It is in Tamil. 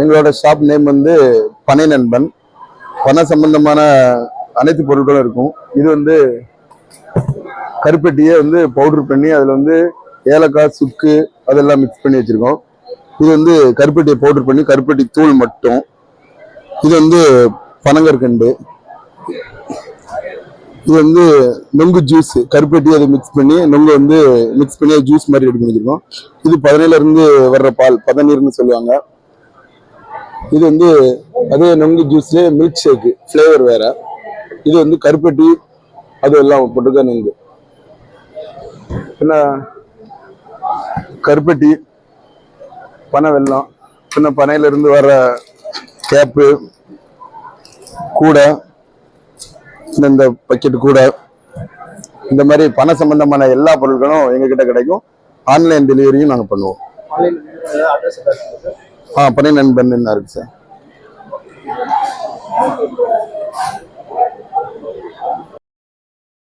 எங்களோட ஷாப் நேம் வந்து பனை நண்பன் பண சம்பந்தமான அனைத்து பொருட்களும் இருக்கும். இது வந்து கருப்பெட்டியை வந்து பவுடர் பண்ணி அதில் வந்து ஏலக்காய் சுக்கு அதெல்லாம் மிக்ஸ் பண்ணி வச்சுருக்கோம். இது வந்து கருப்பெட்டியை பவுடர் பண்ணி கருப்பெட்டி தூள் மட்டும். இது வந்து பனங்கற்கண்டு. இது வந்து நொங்கு ஜூஸ் கருப்பெட்டி அதை மிக்ஸ் பண்ணி நொங்கு வந்து மிக்ஸ் பண்ணி ஜூஸ் மாதிரி ரெடி பண்ணி இது பதனையிலேருந்து வர்ற பால் பதநீர்னு சொல்லுவாங்க. இது வந்து அதே நொங்கு ஜூஸ்ல மில்க் ஷேக்கு ஃப்ளேவர் வேற. இது வந்து கருப்பட்டி அது எல்லாம் போட்டிருக்க நொங்கு பின்ன கருப்பட்டி பனை வெல்லம் பின்ன பனையில இருந்து வர கேப்பு கூடை இந்த பக்கெட் கூடை இந்த மாதிரி பண சம்பந்தமான எல்லா பொருட்களும் எங்ககிட்ட கிடைக்கும். ஆன்லைன் டெலிவரியும் நாங்கள் பண்ணுவோம். அட்ரஸ் ஆ பன்னெண்டு பன்னெண்டு இருக்கு சார்.